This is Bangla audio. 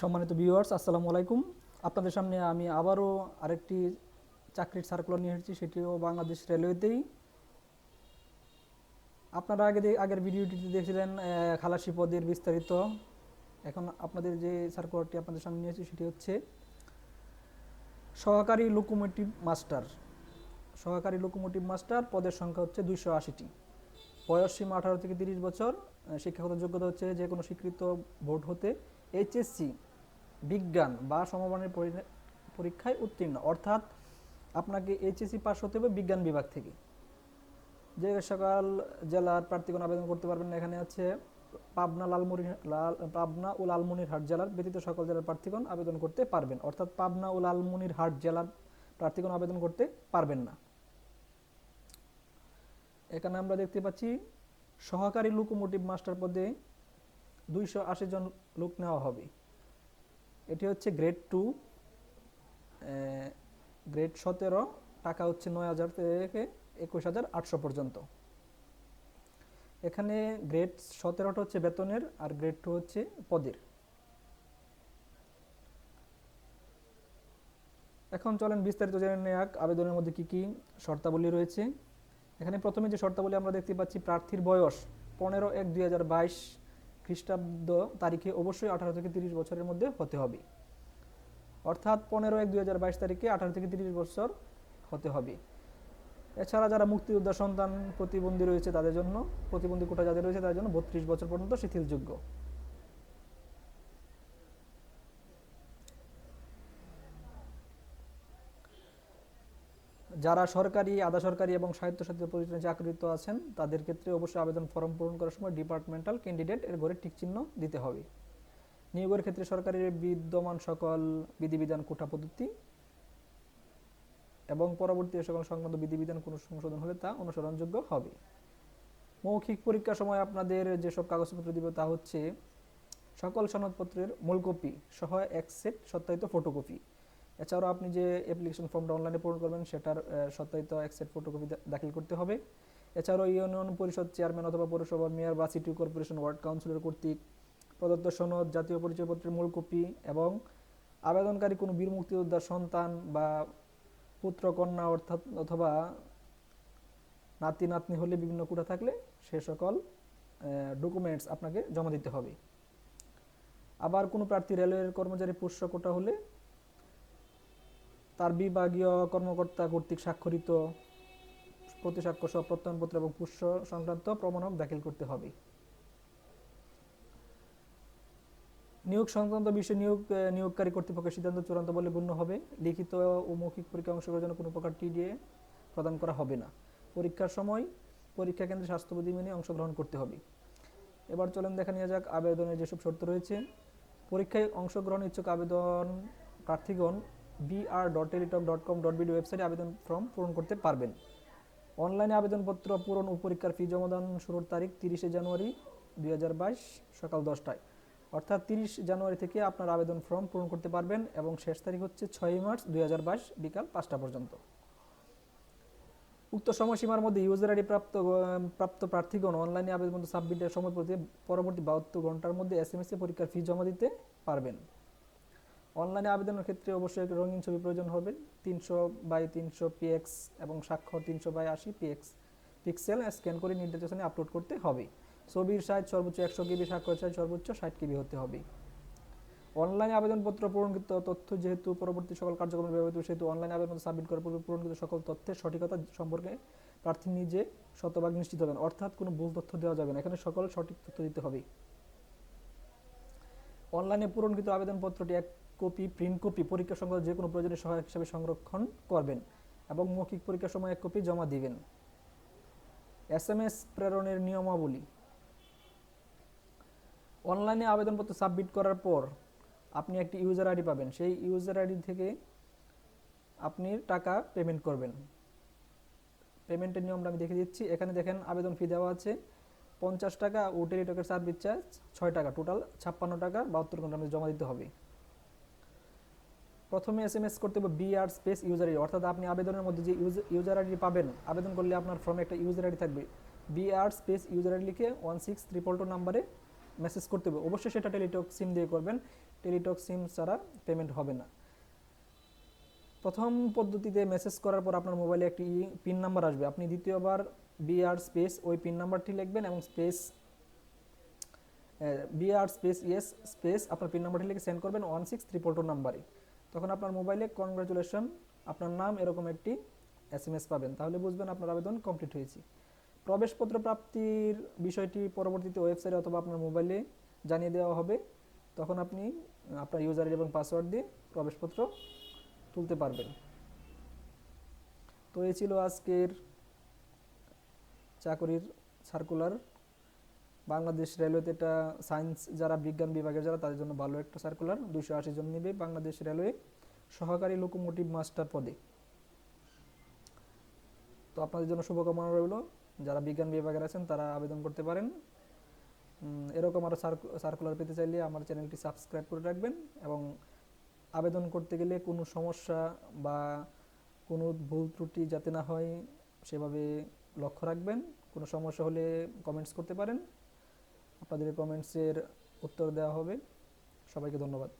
সম্মানিত ভিউয়ার্স আসসালামু আলাইকুম। আপনাদের সামনে আমি আবারও আরেকটি চাকরির সার্কুলার নিয়ে এসেছি, সেটিও বাংলাদেশ রেলওয়েতেই আপনারা আগে আগের ভিডিওটিতে দেখছিলেন খালাসি পদের বিস্তারিত। এখন আপনাদের যে সার্কুলারটি আপনাদের সামনে নিয়ে এসেছি, সেটি হচ্ছে সহকারী লোকোমোটিভ মাস্টার সহকারী লোকোমোটিভ মাস্টার পদের সংখ্যা হচ্ছে দুইশো আশিটি। বয়স সীমা আঠারো থেকে তিরিশ বছর। শিক্ষাগত যোগ্যতা হচ্ছে যে কোনো স্বীকৃত বোর্ড হতে এইচএসসি বিজ্ঞান বা সমমানের পরি- পরীক্ষায় উত্তীর্ণ। অর্থাৎ আপনাকে এইচএসসি পাস হতে হবে বিজ্ঞান বিভাগ থেকে। যে সকল জেলার প্রার্থীগণ আবেদন করতে পারবেন এখানে আছে পাবনা লালমুরি লাল, পাবনা ও লালমনিরহাট জেলার ব্যতীত সকল জেলার প্রার্থীগণ আবেদন করতে পারবেন। অর্থাৎ পাবনা ও লালমনিরহাট জেলার প্রার্থীগণ আবেদন করতে পারবেন না। এখানে আমরা দেখতে পাচ্ছি, সহকারী লোকোমোটিভ মাস্টার পদে দুইশো আশি জন লোক নেওয়া হবে। এটি হচ্ছে গ্রেড টু গ্রেড সতেরো, টাকা হচ্ছে নয় হাজার থেকে একুশ হাজার আটশো পর্যন্ত। এখানে গ্রেড সতেরোটা হচ্ছে বেতনের আর গ্রেড টু হচ্ছে পদের। এখন চলেন বিস্তারিত জেনে নেওয়াক আবেদনের মধ্যে কি কি শর্তাবলী রয়েছে। এখানে প্রথমে যে শর্তাবলী আমরা দেখতে পাচ্ছি, প্রার্থীর বয়স পনেরো এক দুই খ্রিস্টাব্দ তারিখে অবশ্যই আঠারো থেকে তিরিশ বছরের মধ্যে হতে হবে। অর্থাৎ পনেরো এক দুই হাজার বাইশ তারিখে আঠারো থেকে তিরিশ বছর হতে হবে। এছাড়া যারা মুক্তিযোদ্ধা সন্তান প্রতিবন্ধী রয়েছে তাদের জন্য, প্রতিবন্ধী কোটা যাদের রয়েছে তাদের জন্য বত্রিশ বছর পর্যন্ত শিথিলযোগ্য। যারা সরকারি, আধা সরকারি এবং স্বায়ত্তশাসিত প্রতিষ্ঠানে চাকরিত আছেন, তাদের ক্ষেত্রে অবশ্যই আবেদন ফর্ম পূরণ করার সময় ডিপার্টমেন্টাল ক্যান্ডিডেট এর ঘরে টিক চিহ্ন দিতে হবে। নিয়োগের ক্ষেত্রে সরকারের বিদ্যমান সকল বিধিবিধান কোটা পদ্ধতি এবং পরবর্তী সকল সংক্রান্ত বিধিবিধান কোনো সংশোধন হলে তা অনুসরণযোগ্য হবে। মৌখিক পরীক্ষার সময় আপনাদের যেসব কাগজপত্র দিবে তা হচ্ছে সকল সনদপত্রের মূল কপি সহ এক সেট সত্যায়িত ফটোকপি এছাড়াও আপনি যে অ্যাপ্লিকেশন ফর্মটা অনলাইনে পূরণ করবেন, সেটার সত্যায়িত এক সেট ফটোকপি দাখিল করতে হবে। এছাড়াও ইউনিয়ন পরিষদ চেয়ারম্যান অথবা পৌরসভা মেয়র বা সিটি কর্পোরেশন ওয়ার্ড কাউন্সিলর কর্তৃক প্রদত্ত সনদ, জাতীয় পরিচয়পত্রের মূল কপি এবং আবেদনকারী কোনো বীর মুক্তিযোদ্ধার সন্তান বা পুত্র, কন্যা অর্থাৎ অথবা নাতি নাতনি হলে বিভিন্ন কোটা থাকলে সে সকল ডকুমেন্টস আপনাকে জমা দিতে হবে। আবার কোনো প্রার্থী রেলওয়ের কর্মচারী পুষ্য কোটা হলে তার বিভাগীয় কর্মকর্তা কর্তৃক স্বাক্ষরিত প্রতিসাক্ষ্য সহ প্রত্যয়নপত্র এবং পুষ্য সংক্রান্ত প্রমাণক দাখিল করতে হবে। নিয়োগ সংক্রান্ত বিষয়ে নিয়োগ নিয়োগকারী কর্তৃপক্ষের সিদ্ধান্ত চূড়ান্ত বলে গণ্য হবে। লিখিত ও মৌখিক পরীক্ষা অংশগ্রহণের জন্য কোনো প্রকার টিডিএ প্রদান করা হবে না। পরীক্ষার সময় পরীক্ষা কেন্দ্রে স্বাস্থ্যবিধি মেনে অংশগ্রহণ করতে হবে। এবার চলেন দেখা নিয়ে যাক আবেদনের যেসব শর্ত রয়েছে। পরীক্ষায় অংশগ্রহণ ইচ্ছুক আবেদন প্রার্থীগণ BR dot Teletalk dot com dot BD ওয়েবসাইটে আবেদন ফর্ম পূরণ করতে পারবেন। অনলাইনে আবেদনপত্র পূরণ ও পরীক্ষার ফি জমাদান শুরুর তারিখ তিরিশে জানুয়ারি দুই হাজার বাইশ সকাল দশটায়। অর্থাৎ তিরিশ জানুয়ারি থেকে আপনার আবেদন ফর্ম পূরণ করতে পারবেন এবং শেষ তারিখ হচ্ছে ছয়ই মার্চ দুই হাজার বাইশ বিকাল পাঁচটা পর্যন্ত। উক্ত সময়সীমার মধ্যে ইউজার আইডি প্রাপ্ত প্রাপ্ত প্রার্থীগণ অনলাইনে আবেদন সাবমিটের সময় প্রতি পরবর্তী বাহাত্তর ঘণ্টার মধ্যে এস এম এস এ পরীক্ষার ফি জমা দিতে পারবেন। অনলাইনে আবেদনের ক্ষেত্রে অবশ্যই রঙিন ছবি প্রয়োজন হবে। তিনশো বাই তিনশো পিএক্স এবং স্বাক্ষর তিনশো বাই আশি পিএক্স পিক্সেল স্ক্যান করে নির্দেশনে আপলোড করতে হবে। ছবির সাইজ সর্বোচ্চ একশো কেবি স্বাক্ষর সাইজ সর্বোচ্চ ষাট কেবি হতে হবে। অনলাইনে আবেদনপত্র পূরণকৃত তথ্য যেহেতু পরবর্তী সকল কার্যক্রমে ব্যবহৃত, সেহেতু অনলাইন আবেদন সাবমিট করার পূর্বে পূরণকৃত সকল তথ্যের সঠিকতা সম্পর্কে প্রার্থী নিজে শতভাগ নিশ্চিত হবেন। অর্থাৎ কোনো ভুল তথ্য দেওয়া যাবে না। এখানে সকল সঠিক তথ্য দিতে হবে। অনলাইনে পূরণকৃত আবেদনপত্রটি এক কপি প্রিন্ট কপি, পরীক্ষা সংক্রান্ত যে কোনো প্রয়োজনীয় সহায়ক হিসাবে সংরক্ষণ করবেন এবং মৌখিক পরীক্ষার সময় এক কপি জমা দিবেন। এস এম এস প্রেরণের নিয়মাবলী। অনলাইনে আবেদনপত্র সাবমিট করার পর আপনি একটি ইউজার আইডি পাবেন। সেই ইউজার আইডি থেকে আপনি টাকা পেমেন্ট করবেন। পেমেন্টের নিয়মটা আমি দেখে দিচ্ছি। এখানে দেখেন আবেদন ফি দেওয়া আছে। পঞ্চাশ টাকা ও টেলিটকের সার্ভিস চার্জ ছয় টাকা। টোটাল ছাপ্পান্ন টাকা বাহাত্তর ঘণ্টা আমাদের জমা দিতে হবে। প্রথমে এস এম এস করতে হবে B R space user ID অর্থাৎ আপনি আবেদনের মধ্যে যে ইউজার আইডি পাবেন, আবেদন করলে আপনার ফর্মে একটা ইউজার আইডি থাকবে। B R space user ID লিখে ওয়ান সিক্স ট্রিপল টু নাম্বারে মেসেজ করতে হবে। অবশ্যই সেটা টেলিটক সিম দিয়ে করবেন। টেলিটক সিম ছাড়া পেমেন্ট হবে না। প্রথম পদ্ধতিতে মেসেজ করার পর আপনার মোবাইলে একটি পিন নাম্বার আসবে। আপনি দ্বিতীয়বার বিআর স্পেস ওই পিন নাম্বারটি লিখবেন এবং space BR space yes space আপনার পিন নাম্বারটি লিখে সেন্ড করবেন ওয়ান সিক্স ত্রিপল টু নাম্বারে তখন আপনার মোবাইলে কনগ্রাচুলেশন আপনার নাম এরকম একটি এস এম এস পাবেন। তাহলে বুঝবেন আপনার আবেদন কমপ্লিট হয়েছে। প্রবেশপত্র প্রাপ্তির বিষয়টি পরবর্তীতে ওয়েবসাইটে অথবা আপনার মোবাইলে জানিয়ে দেওয়া হবে। তখন আপনি, আপনার ইউজার এবং পাসওয়ার্ড দিয়ে প্রবেশপত্র তুলতে পারবেন। তো এই ছিল আজকের চাকরির সার্কুলার বাংলাদেশ রেলওয়েতে এটা সায়েন্স যারা বিজ্ঞান বিভাগের যারা, তাদের জন্য ভালো একটা সার্কুলার দুইশো আশি জন নেবে বাংলাদেশ রেলওয়ে সহকারী লোকোমোটিভ মাস্টার পদে। তো আপনাদের জন্য শুভকামনা রইল। যারা বিজ্ঞান বিভাগের আছেন, তারা আবেদন করতে পারেন। এরকম আরও সার্কুলার পেতে চাইলে আমার চ্যানেলটি সাবস্ক্রাইব করে রাখবেন এবং আবেদন করতে গেলে কোনো সমস্যা বা কোনো ভুল ত্রুটি যাতে না হয়, সেভাবে লক্ষ্য রাখবেন। কোনো সমস্যা হলে কমেন্টস করতে পারেন। আপনাদের কমেন্টসের উত্তর দেওয়া হবে। সবাইকে ধন্যবাদ।